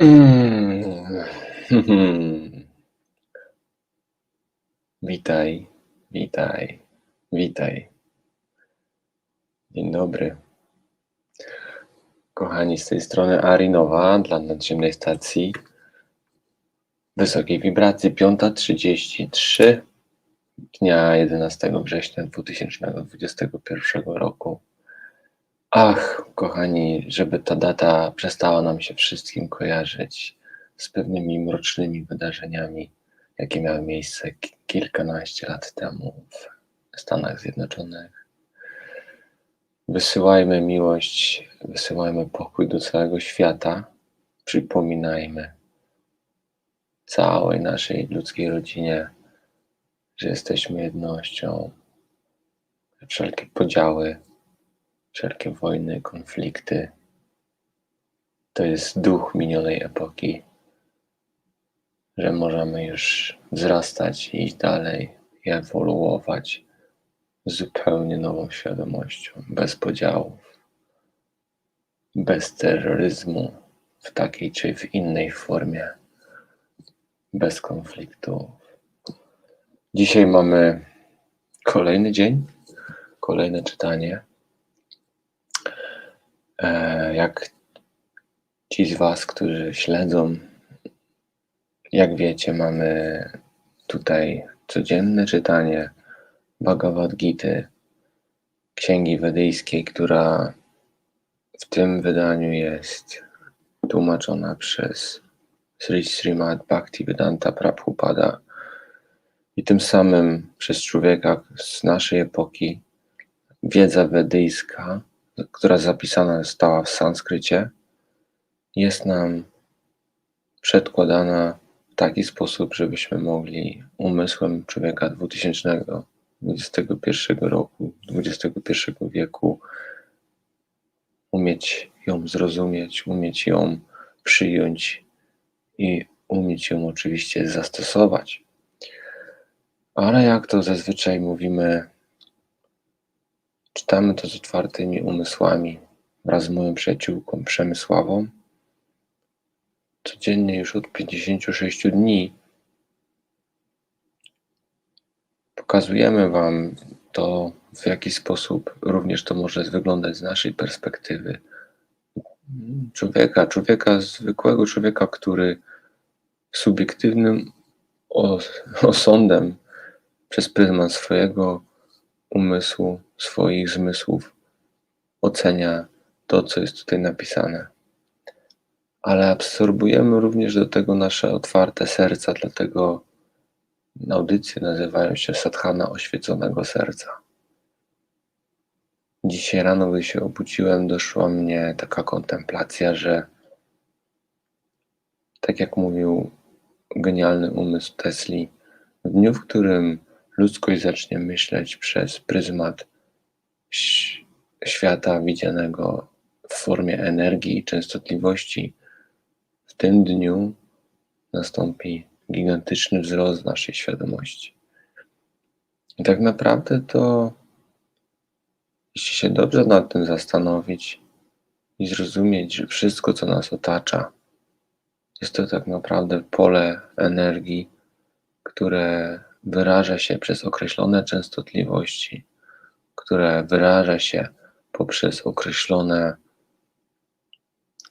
Mm. Witaj, witaj, witaj. Dzień dobry. Kochani, z tej strony Arinowa dla nadziemnej stacji wysokiej wibracji 5.33 dnia 11 września 2021 roku. Ach, kochani, żeby ta data przestała nam się wszystkim kojarzyć z pewnymi mrocznymi wydarzeniami, jakie miały miejsce kilkanaście lat temu w Stanach Zjednoczonych. Wysyłajmy miłość, wysyłajmy pokój do całego świata. Przypominajmy całej naszej ludzkiej rodzinie, że jesteśmy jednością. Wszelkie podziały, wszelkie wojny, konflikty to jest duch minionej epoki, że możemy już wzrastać i iść dalej i ewoluować z zupełnie nową świadomością, bez podziałów, bez terroryzmu w takiej czy w innej formie, bez konfliktów. Dzisiaj mamy kolejny dzień, kolejne czytanie. E, jak ci z Was, którzy śledzą, jak wiecie, mamy tutaj codzienne czytanie Bhagavad Gita, księgi wedyjskiej, która w tym wydaniu jest tłumaczona przez Sri Srimad Bhaktivedanta Prabhupada. I tym samym przez człowieka z naszej epoki wiedza wedyjska, która zapisana została w sanskrycie, jest nam przedkładana w taki sposób, żebyśmy mogli umysłem człowieka 2021 roku, XXI wieku umieć ją zrozumieć, umieć ją przyjąć i umieć ją oczywiście zastosować. Ale jak to zazwyczaj mówimy, czytamy to z otwartymi umysłami wraz z moją przyjaciółką Przemysławą. Codziennie już od 56 dni pokazujemy Wam to, w jaki sposób również to może wyglądać z naszej perspektywy człowieka, człowieka, zwykłego człowieka, który subiektywnym osądem przez pryzmat swojego umysłu, swoich zmysłów ocenia to, co jest tutaj napisane. Ale absorbujemy również do tego nasze otwarte serca, dlatego audycje nazywają się Sadhana Oświeconego Serca. Dzisiaj rano, gdy się obudziłem, doszła mnie taka kontemplacja, że tak jak mówił genialny umysł Tesli, w dniu, w którym ludzkość zacznie myśleć przez pryzmat świata widzianego w formie energii i częstotliwości, w tym dniu nastąpi gigantyczny wzrost naszej świadomości. I tak naprawdę to, jeśli się dobrze nad tym zastanowić i zrozumieć, że wszystko, co nas otacza, jest to tak naprawdę pole energii, które wyraża się przez określone częstotliwości, które wyraża się poprzez określone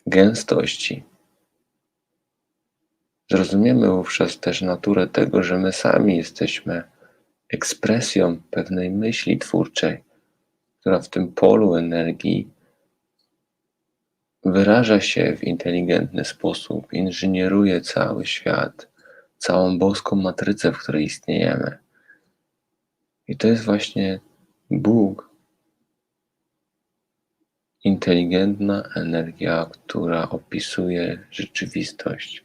gęstości. Zrozumiemy wówczas też naturę tego, że my sami jesteśmy ekspresją pewnej myśli twórczej, która w tym polu energii wyraża się w inteligentny sposób, inżynieruje cały świat, całą boską matrycę, w której istniejemy. I to jest właśnie Bóg, inteligentna energia, która opisuje rzeczywistość.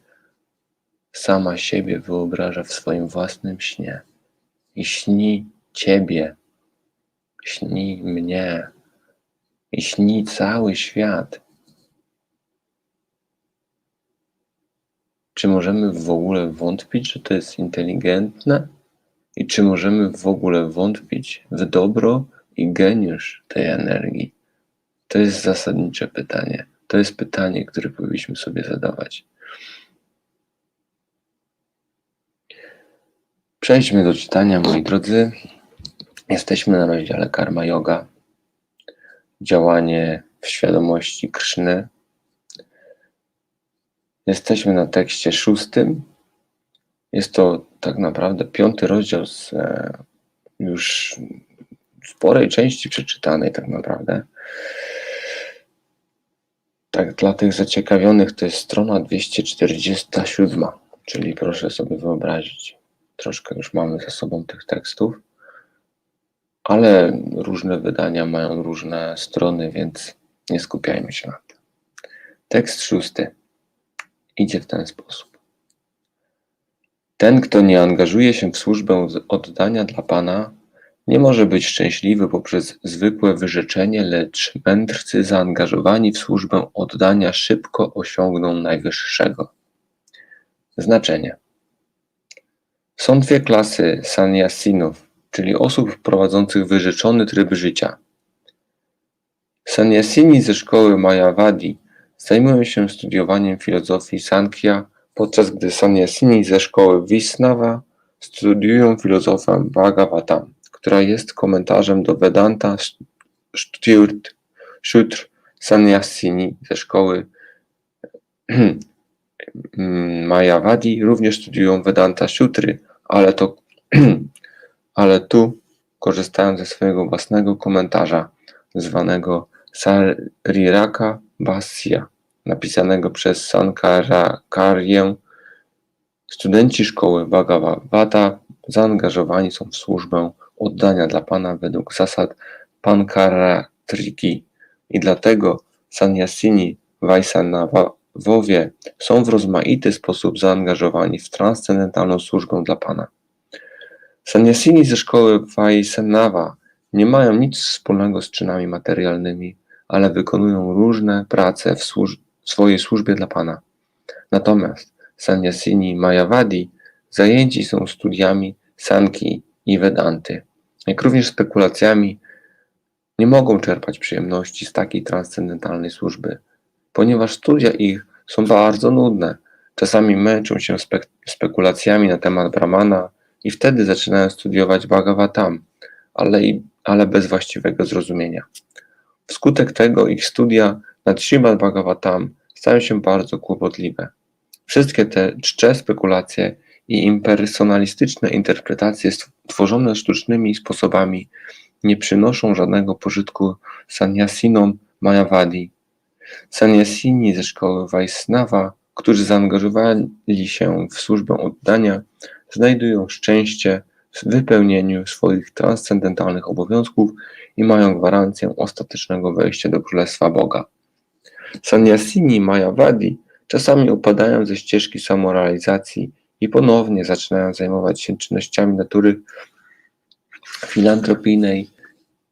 Sama siebie wyobraża w swoim własnym śnie i śni Ciebie, śni mnie i śni cały świat. Czy możemy w ogóle wątpić, że to jest inteligentne? I czy możemy w ogóle wątpić w dobro i geniusz tej energii? To jest zasadnicze pytanie. To jest pytanie, które powinniśmy sobie zadawać. Przejdźmy do czytania, moi drodzy. Jesteśmy na rozdziale Karma Yoga. Działanie w świadomości Krszny. Jesteśmy na tekście szóstym, jest to tak naprawdę piąty rozdział z e, już sporej części przeczytanej tak naprawdę. Tak, dla tych zaciekawionych to jest strona 247, czyli proszę sobie wyobrazić, troszkę już mamy za sobą tych tekstów, ale różne wydania mają różne strony, więc nie skupiajmy się na tym. Tekst szósty idzie w ten sposób. Ten, kto nie angażuje się w służbę oddania dla Pana, nie może być szczęśliwy poprzez zwykłe wyrzeczenie, lecz mędrcy zaangażowani w służbę oddania szybko osiągną najwyższego. Znaczenie. Są dwie klasy sannyasinów, czyli osób prowadzących wyrzeczony tryb życia. Sannyasini ze szkoły Mayavadi zajmują się studiowaniem filozofii Sankhya, podczas gdy sannyasini ze szkoły Visnava studiują filozofię Bhagavatam która jest komentarzem do Vedanta Shutr Sannyasini ze szkoły Mayavadi również studiują Vedanta Shutry, ale, to, ale tu korzystają ze swojego własnego komentarza zwanego Sariraka Bhasya, napisanego przez Sankaracharyę. Studenci szkoły Bhagavata zaangażowani są w służbę oddania dla Pana według zasad Pankaratriki i dlatego Sanyasini Vaisnavowie są w rozmaity sposób zaangażowani w transcendentalną służbę dla Pana. Sanyasini ze szkoły Vaisnava nie mają nic wspólnego z czynami materialnymi, ale wykonują różne prace w, służ swojej służbie dla Pana. Natomiast Sanyasini Mayavadi zajęci są studiami Sanki i Vedanty jak również spekulacjami, nie mogą czerpać przyjemności z takiej transcendentalnej służby, ponieważ studia ich są bardzo nudne. Czasami męczą się spe spekulacjami na temat Brahmana i wtedy zaczynają studiować Bhagavatam, ale, i, ale bez właściwego zrozumienia. Wskutek tego ich studia nad Srimad Bhagavatam stają się bardzo kłopotliwe. Wszystkie te czcze spekulacje i impersonalistyczne interpretacje tworzone sztucznymi sposobami nie przynoszą żadnego pożytku sannyasinom Mayavadi. Sannyasini ze szkoły Vaisnava, którzy zaangażowali się w służbę oddania, znajdują szczęście w wypełnieniu swoich transcendentalnych obowiązków i mają gwarancję ostatecznego wejścia do Królestwa Boga. Sannyasini Mayavadi czasami upadają ze ścieżki samorealizacji i ponownie zaczynają zajmować się czynnościami natury filantropijnej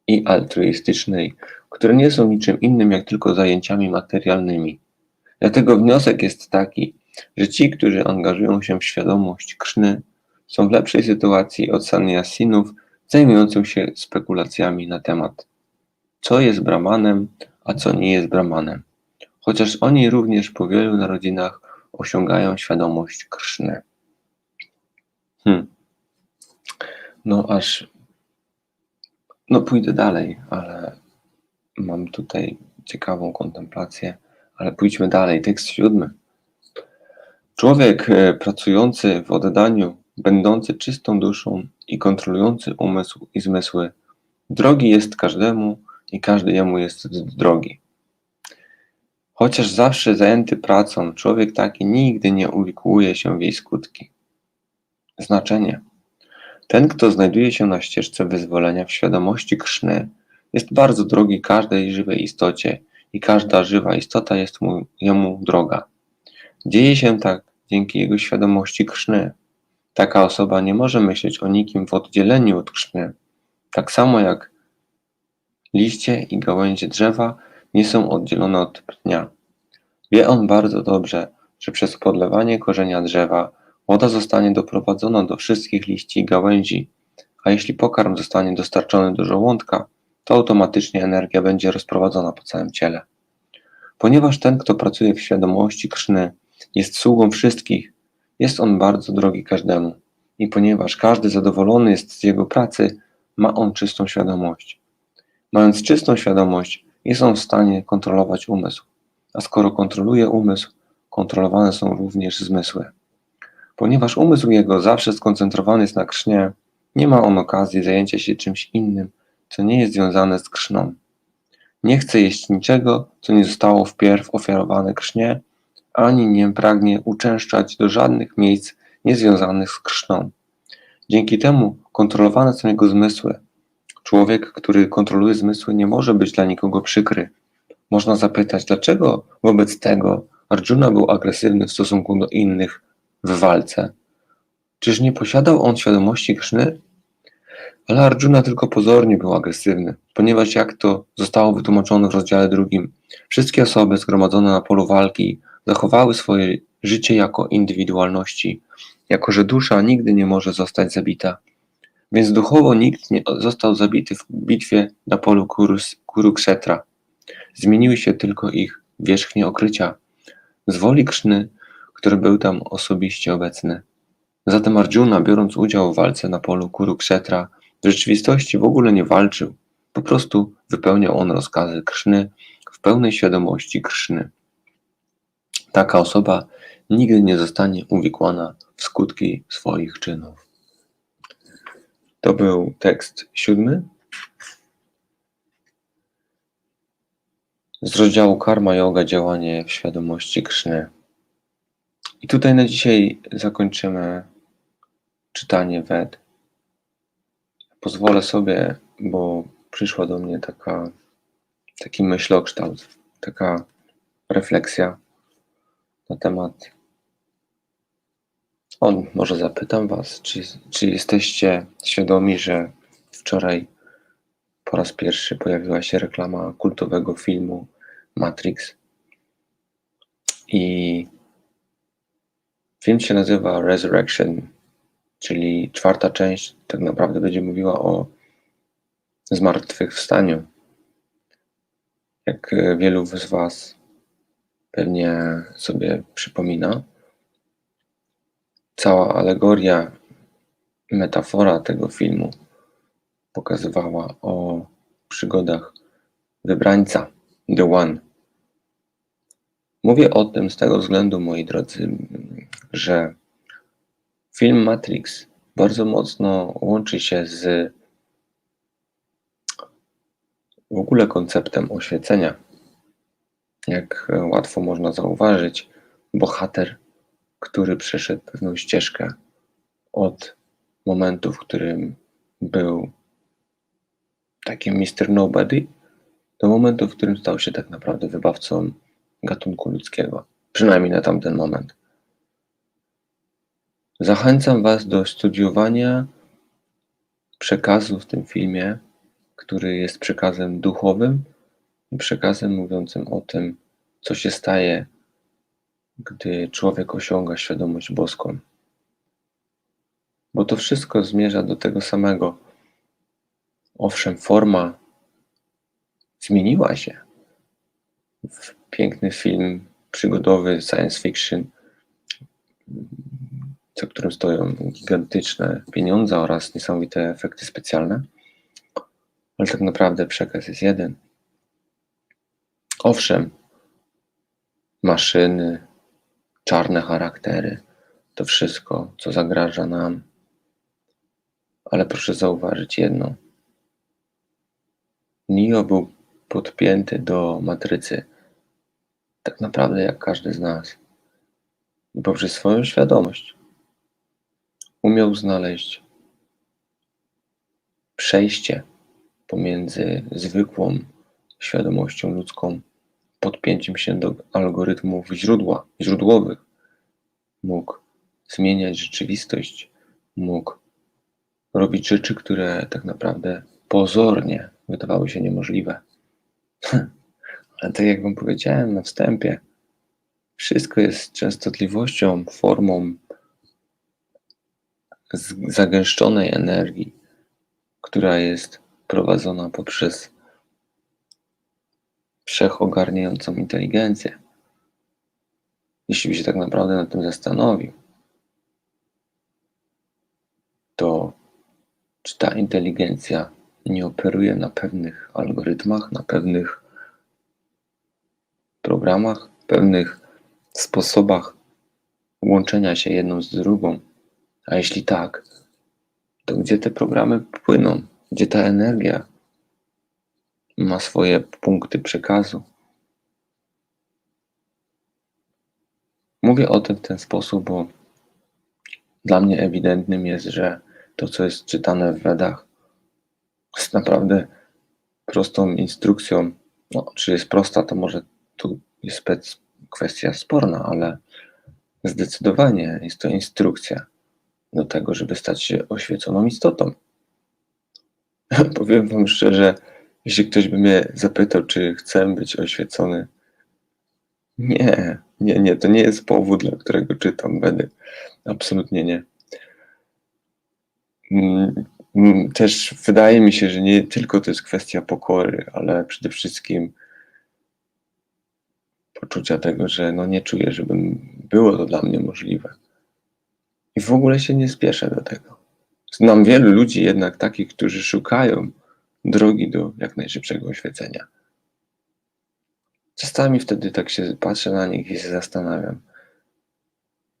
i altruistycznej, które nie są niczym innym jak tylko zajęciami materialnymi. Dlatego wniosek jest taki, że ci, którzy angażują się w świadomość Krzny, są w lepszej sytuacji od sannyasinów zajmujących się spekulacjami na temat, co jest brahmanem, a co nie jest brahmanem. Chociaż oni również po wielu narodzinach osiągają świadomość Krzny. Hmm. No aż. No pójdę dalej, ale mam tutaj ciekawą kontemplację, ale pójdźmy dalej. Tekst siódmy. Człowiek e, pracujący w oddaniu, będący czystą duszą i kontrolujący umysł i zmysły, drogi jest każdemu i każdy jemu jest drogi. Chociaż zawsze zajęty pracą, człowiek taki nigdy nie uwikłuje się w jej skutki. Znaczenie. Ten, kto znajduje się na ścieżce wyzwolenia w świadomości Krzny, jest bardzo drogi każdej żywej istocie i każda żywa istota jest mu, jemu droga. Dzieje się tak dzięki jego świadomości Krzny. Taka osoba nie może myśleć o nikim w oddzieleniu od Krzny. Tak samo jak liście i gałęzie drzewa nie są oddzielone od pnia. Wie on bardzo dobrze, że przez podlewanie korzenia drzewa Woda zostanie doprowadzona do wszystkich liści i gałęzi, a jeśli pokarm zostanie dostarczony do żołądka, to automatycznie energia będzie rozprowadzona po całym ciele. Ponieważ ten, kto pracuje w świadomości krzny, jest sługą wszystkich, jest on bardzo drogi każdemu. I ponieważ każdy zadowolony jest z jego pracy, ma on czystą świadomość. Mając czystą świadomość, jest on w stanie kontrolować umysł. A skoro kontroluje umysł, kontrolowane są również zmysły. Ponieważ umysł jego zawsze skoncentrowany jest na krznie, nie ma on okazji zajęcia się czymś innym, co nie jest związane z krzną. Nie chce jeść niczego, co nie zostało wpierw ofiarowane krznie, ani nie pragnie uczęszczać do żadnych miejsc niezwiązanych z krzną. Dzięki temu kontrolowane są jego zmysły. Człowiek, który kontroluje zmysły, nie może być dla nikogo przykry. Można zapytać, dlaczego wobec tego Arjuna był agresywny w stosunku do innych w walce. Czyż nie posiadał on świadomości Krzny? Ale Arjuna tylko pozornie był agresywny, ponieważ jak to zostało wytłumaczone w rozdziale drugim, wszystkie osoby zgromadzone na polu walki zachowały swoje życie jako indywidualności, jako że dusza nigdy nie może zostać zabita. Więc duchowo nikt nie został zabity w bitwie na polu Kurukshetra. Zmieniły się tylko ich wierzchnie okrycia. Z woli Krzny, który był tam osobiście obecny. Zatem Arjuna, biorąc udział w walce na polu Kurukshetra, w rzeczywistości w ogóle nie walczył. Po prostu wypełniał on rozkazy Krzny w pełnej świadomości Krzny. Taka osoba nigdy nie zostanie uwikłana w skutki swoich czynów. To był tekst siódmy z rozdziału Karma Yoga działanie w świadomości Krzny. I tutaj na dzisiaj zakończymy czytanie Wed. Pozwolę sobie, bo przyszła do mnie taka, taki myślokształt, taka refleksja na temat. On, może zapytam Was, czy, czy jesteście świadomi, że wczoraj po raz pierwszy pojawiła się reklama kultowego filmu Matrix. I film się nazywa Resurrection, czyli czwarta część tak naprawdę będzie mówiła o zmartwychwstaniu. Jak wielu z Was pewnie sobie przypomina, cała alegoria, metafora tego filmu pokazywała o przygodach wybrańca, The One. Mówię o tym z tego względu, moi drodzy, że film Matrix bardzo mocno łączy się z w ogóle konceptem oświecenia. Jak łatwo można zauważyć, bohater, który przeszedł pewną ścieżkę od momentu, w którym był takim Mr. Nobody, do momentu, w którym stał się tak naprawdę wybawcą gatunku ludzkiego. Przynajmniej na tamten moment. Zachęcam Was do studiowania przekazu w tym filmie, który jest przekazem duchowym przekazem mówiącym o tym, co się staje, gdy człowiek osiąga świadomość boską. Bo to wszystko zmierza do tego samego. Owszem, forma zmieniła się. Piękny film przygodowy, science fiction, za którym stoją gigantyczne pieniądze oraz niesamowite efekty specjalne, ale tak naprawdę przekaz jest jeden. Owszem, maszyny, czarne charaktery, to wszystko, co zagraża nam, ale proszę zauważyć jedno. Nio był podpięty do matrycy, tak naprawdę jak każdy z nas. I poprzez swoją świadomość umiał znaleźć przejście pomiędzy zwykłą świadomością ludzką, podpięciem się do algorytmów źródła, źródłowych. Mógł zmieniać rzeczywistość, mógł robić rzeczy, które tak naprawdę pozornie wydawały się niemożliwe. Ale tak jak Wam powiedziałem na wstępie, wszystko jest częstotliwością, formą zagęszczonej energii, która jest prowadzona poprzez wszechogarniającą inteligencję. Jeśli by się tak naprawdę nad tym zastanowił, ta inteligencja nie operuje na pewnych algorytmach, na pewnych programach, pewnych sposobach łączenia się jedną z drugą? A jeśli tak, to gdzie te programy płyną? Gdzie ta energia ma swoje punkty przekazu? Mówię o tym w ten sposób, bo dla mnie ewidentnym jest, że to, co jest czytane w Wedach, jest naprawdę prostą instrukcją. No, czy jest prosta, to może tu jest kwestia sporna, ale zdecydowanie jest to instrukcja do tego, żeby stać się oświeconą istotą. Powiem Wam szczerze, jeśli ktoś by mnie zapytał, czy chcę być oświecony, nie, nie, nie, to nie jest powód, dla którego czytam Wedy. Absolutnie nie. Mm, mm, też wydaje mi się, że nie tylko to jest kwestia pokory, ale przede wszystkim poczucia tego, że no nie czuję, żebym było to dla mnie możliwe. I w ogóle się nie spieszę do tego. Znam wielu ludzi jednak takich, którzy szukają drogi do jak najszybszego oświecenia. Czasami wtedy tak się patrzę na nich i się zastanawiam,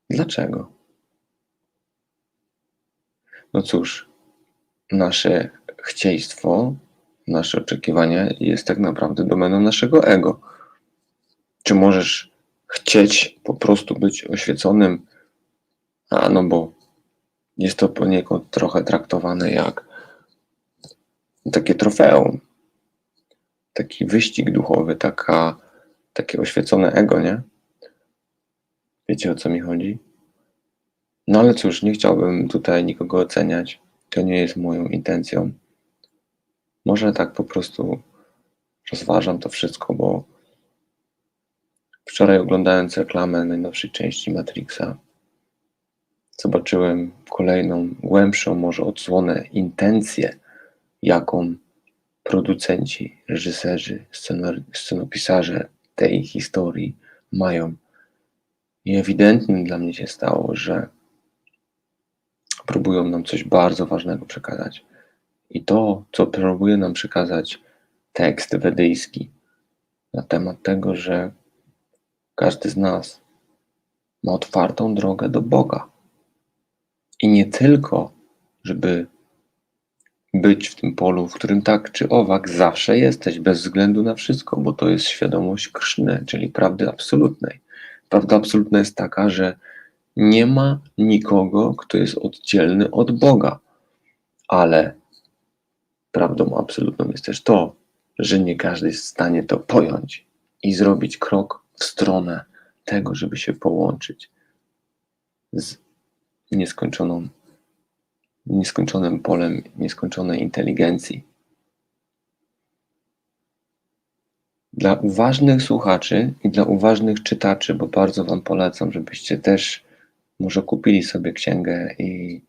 dlaczego? No cóż, nasze chcieństwo, nasze oczekiwania jest tak naprawdę domeną naszego ego. Czy możesz chcieć po prostu być oświeconym? A no bo jest to poniekąd trochę traktowane jak takie trofeum, taki wyścig duchowy, taka, takie oświecone ego, nie? Wiecie o co mi chodzi? No ale cóż, nie chciałbym tutaj nikogo oceniać. To nie jest moją intencją. Może tak po prostu rozważam to wszystko, bo wczoraj oglądając reklamę najnowszej części Matrixa, zobaczyłem kolejną, głębszą może odsłonę, intencję, jaką producenci, reżyserzy, scenopisarze tej historii mają. I ewidentnym dla mnie się stało, że próbują nam coś bardzo ważnego przekazać. I to, co próbuje nam przekazać tekst wedyjski na temat tego, że każdy z nas ma otwartą drogę do Boga. I nie tylko, żeby być w tym polu, w którym tak czy owak zawsze jesteś, bez względu na wszystko, bo to jest świadomość Krszny, czyli prawdy absolutnej. Prawda absolutna jest taka, że nie ma nikogo, kto jest oddzielny od Boga. Ale prawdą absolutną jest też to, że nie każdy jest w stanie to pojąć i zrobić krok w stronę tego, żeby się połączyć z nieskończoną, nieskończonym polem nieskończonej inteligencji. Dla uważnych słuchaczy i dla uważnych czytaczy, bo bardzo Wam polecam, żebyście też może kupili sobie księgę i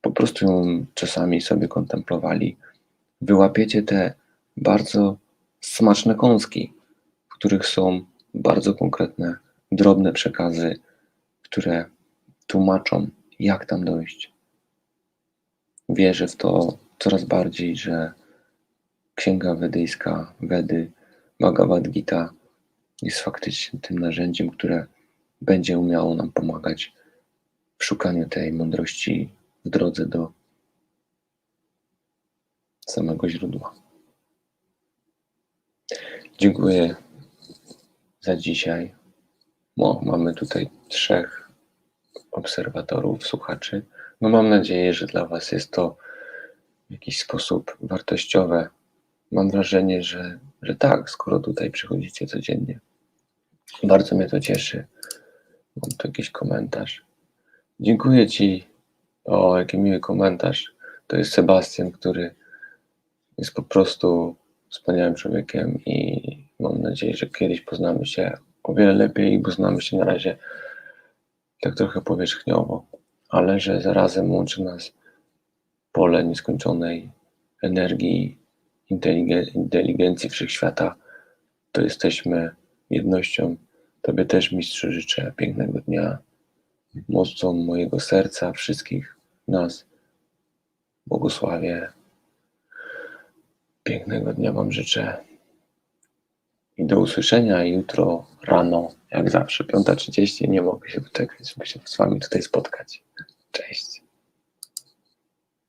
po prostu ją czasami sobie kontemplowali. Wyłapiecie te bardzo smaczne kąski, w których są bardzo konkretne, drobne przekazy, które tłumaczą, jak tam dojść. Wierzę w to coraz bardziej, że Księga Wedyjska, Wedy, Bhagavad Gita jest faktycznie tym narzędziem, które będzie umiało nam pomagać w szukaniu tej mądrości w drodze do samego źródła. Dziękuję za dzisiaj. No, mamy tutaj trzech obserwatorów, słuchaczy. No, mam nadzieję, że dla Was jest to w jakiś sposób wartościowe. Mam wrażenie, że, że tak, skoro tutaj przychodzicie codziennie. Bardzo mnie to cieszy. Mam tu jakiś komentarz. Dziękuję Ci. O, jaki miły komentarz. To jest Sebastian, który jest po prostu wspaniałym człowiekiem i mam nadzieję, że kiedyś poznamy się o wiele lepiej, bo znamy się na razie tak trochę powierzchniowo, ale że zarazem łączy nas pole nieskończonej energii, inteligencji wszechświata, to jesteśmy jednością. Tobie też, mistrzu, życzę pięknego dnia mocą mojego serca, wszystkich nas. błogosławię. Pięknego dnia Wam życzę. I do usłyszenia jutro rano, jak zawsze, 5.30. Nie mogę się doczekać, żeby się z Wami tutaj spotkać. Cześć.